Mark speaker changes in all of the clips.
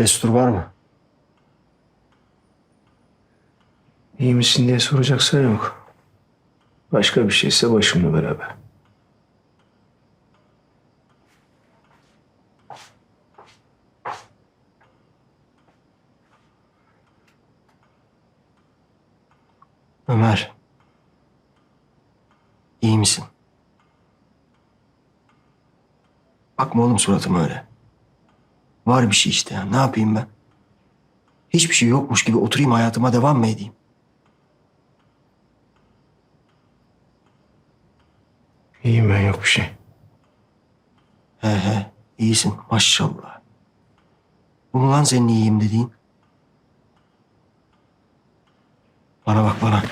Speaker 1: Destur var mı?
Speaker 2: İyi misin diye soracaksan yok. Başka bir şeyse başımla beraber.
Speaker 1: Ömer. İyi misin? Bakma oğlum suratıma öyle. Var bir şey işte ya. Ne yapayım ben? Hiçbir şey yokmuş gibi oturayım hayatıma devam mı edeyim?
Speaker 2: İyiyim ben yok bir şey.
Speaker 1: He he. iyisin maşallah. Bu mu lan senin iyiyim dediğin? Bana bak bana.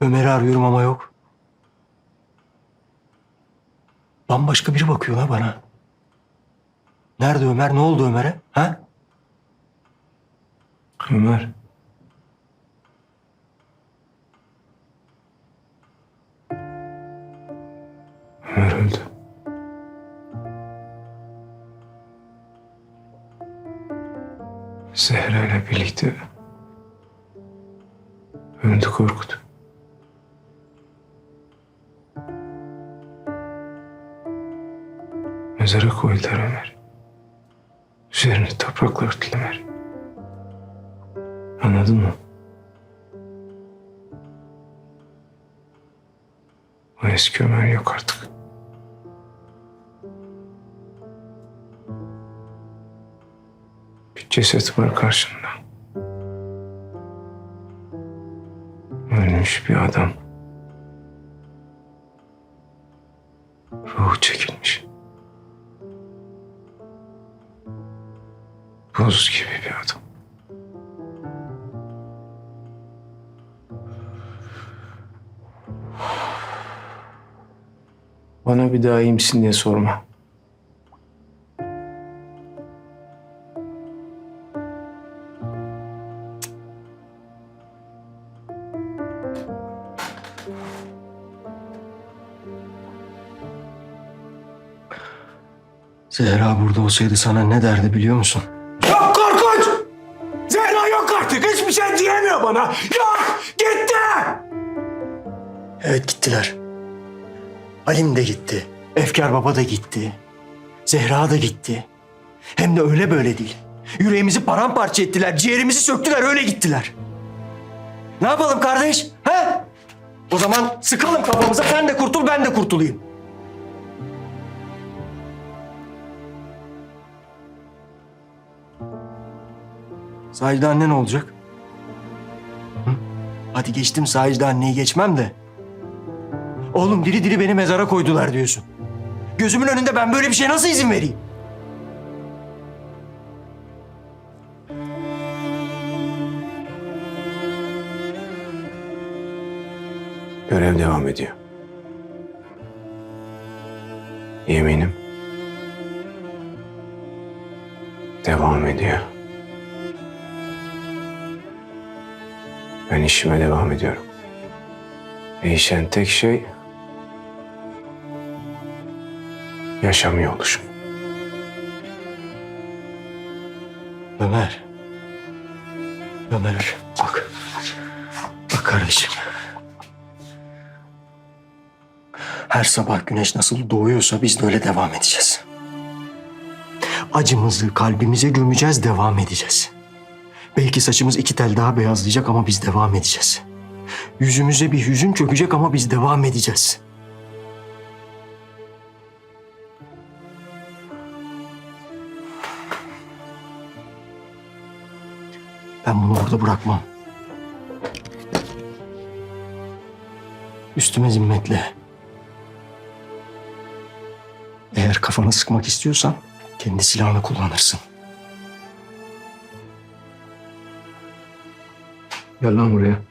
Speaker 1: Ömer'i arıyorum ama yok. Bambaşka biri bakıyor la bana. Nerede Ömer? Ne oldu Ömer'e? Ha?
Speaker 2: Ömer. Ömer öldü. Zehra ile birlikte öldü Korkut. Mezara koydular Ömer. Üzerine toprakla örtüler. Anladın mı? O eski Ömer yok artık. Bir ceset var karşında. Ölmüş bir adam. Ruhu çekilmiş. Buz gibi bir adam. Bana bir daha iyi misin diye sorma.
Speaker 1: Zehra burada olsaydı sana ne derdi biliyor musun?
Speaker 2: Yok artık. Hiçbir şey diyemiyor bana. Yok! Gitti!
Speaker 1: Evet gittiler. Halim de gitti. Efkar Baba da gitti. Zehra da gitti. Hem de öyle böyle değil. Yüreğimizi paramparça ettiler, ciğerimizi söktüler, öyle gittiler. Ne yapalım kardeş? He? O zaman sıkalım kafamıza, sen de kurtul, ben de kurtulayım. Sacide anne ne olacak? Hı? Hadi geçtim Sacide anneyi geçmem de. Oğlum diri diri beni mezara koydular diyorsun. Gözümün önünde ben böyle bir şeye nasıl izin vereyim?
Speaker 2: Görev devam ediyor. Yeminim devam ediyor. Ben işime devam ediyorum. Değişen tek şey yaşamıyor oluşum.
Speaker 1: Ömer. Ömer bak. Bak kardeşim. Her sabah güneş nasıl doğuyorsa biz de öyle devam edeceğiz. Acımızı kalbimize gömeceğiz, devam edeceğiz. Belki saçımız iki tel daha beyazlayacak ama biz devam edeceğiz. Yüzümüze bir hüzün çökecek ama biz devam edeceğiz. Ben bunu burada bırakmam. Üstüme zimmetle. Eğer kafanı sıkmak istiyorsan kendi silahını kullanırsın.
Speaker 2: 연락을 해요.